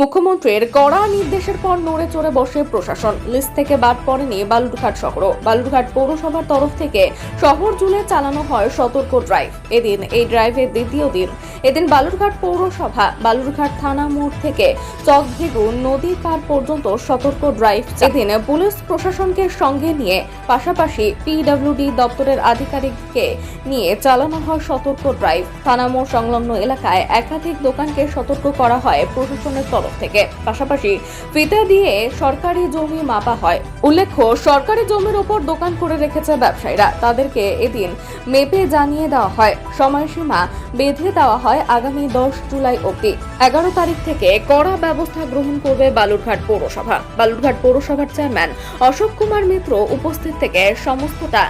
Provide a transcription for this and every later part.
মুখ্যমন্ত্রীর কড়া নির্দেশের পর নড়ে চড়ে বসে প্রশাসন। লিস্ট থেকে বাদ পড়েনি বালুরঘাট শহর। বালুরঘাট পৌরসভার তরফ থেকে শহর জুড়ে চালানো হয় সতর্ক ড্রাইভ এদিন এই ড্রাইভের দ্বিতীয় দিন। এদিন বালুরঘাট পৌরসভা, বালুরঘাট থানা মোড় থেকে চকভেগু নদী পার পর্যন্ত সতর্ক ড্রাইভ এদিন পুলিশ প্রশাসনকে সঙ্গে নিয়ে পাশাপাশি পিডব্লিউডি দপ্তরের আধিকারিককে নিয়ে চালানো হয় সতর্ক ড্রাইভ থানা মোড় সংলগ্ন এলাকায় একাধিক দোকানকে সতর্ক করা হয় প্রশাসনের তরফ থেকে। পাশাপাশি ফিতা দিয়ে সরকারি জমি মাপা হয়। উল্লেখ্য, সরকারি জমির ওপর দোকান করে রেখেছে ব্যবসায়ীরা। তাদেরকে এদিন মেপে জানিয়ে দেওয়া হয়। সময়সীমা বেঁধে দেওয়া হয় আগামী দশ জুলাই অবধি। এগারো তারিখ থেকে কড়া ব্যবস্থা গ্রহণ করবে বালুরঘাট পৌরসভা। বালুরঘাট পৌরসভার চেয়ারম্যান অশোক কুমার মিত্র উপস্থিত থেকে সমস্তটা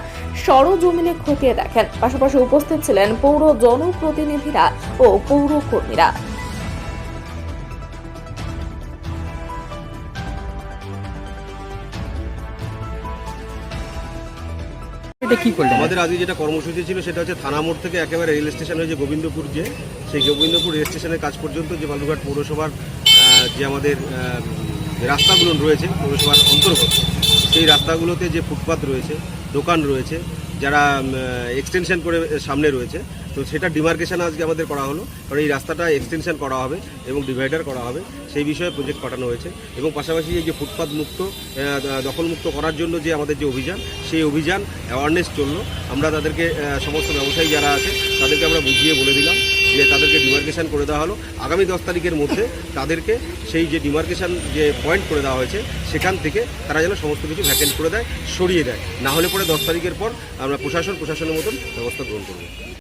সরজমিনে খতিয়ে দেখেন। পাশাপাশি উপস্থিত ছিলেন পৌর জনপ্রতিনিধিরা ও পৌর এটা কি করলেন? আমাদের আজকে যেটা কর্মসূচি ছিল সেটা হচ্ছে থানা মোড় থেকে একেবারে রেল স্টেশন হয়ে যে গোবিন্দপুর যে সেই গোবিন্দপুর রেল স্টেশনের কাজ পর্যন্ত যে বালুরঘাট পৌরসভার যে আমাদের রাস্তাগুলো রয়েছে পৌরসভার অন্তর্গত, সেই রাস্তাগুলোতে যে ফুটপাত রয়েছে, দোকান রয়েছে যারা এক্সটেনশন করে সামনে রয়েছে, তো সেটা ডিমার্কেশন আজকে আমাদের করা হলো, কারণ এই রাস্তাটা এক্সটেনশন করা হবে এবং ডিভাইডার করা হবে, সেই বিষয়ে প্রজেক্ট পাঠানো হয়েছে এবং পাশাপাশি এই যে ফুটপাত মুক্ত দখলমুক্ত করার জন্য যে আমাদের যে অভিযান, সেই অভিযান অ্যাওয়ারনেস চলল। আমরা তাদেরকে সমস্ত ব্যবসায়ী যারা আছে, তাদেরকে আমরা বুঝিয়ে বলে দিলাম। যে তাদেরকে ডিমার্কেশন করে দেওয়া হলো। আগামী দশ তারিখের মধ্যে তাদেরকে সেই যে ডিমার্কেশন যে পয়েন্ট করে দেওয়া হয়েছে, সেখান থেকে তারা যেন সমস্ত কিছু ভ্যাকেন্ট করে দেয়, সরিয়ে দেয়। না হলে পরে দশ তারিখের পর আমরা প্রশাসন, প্রশাসনের মতন ব্যবস্থা গ্রহণ করব।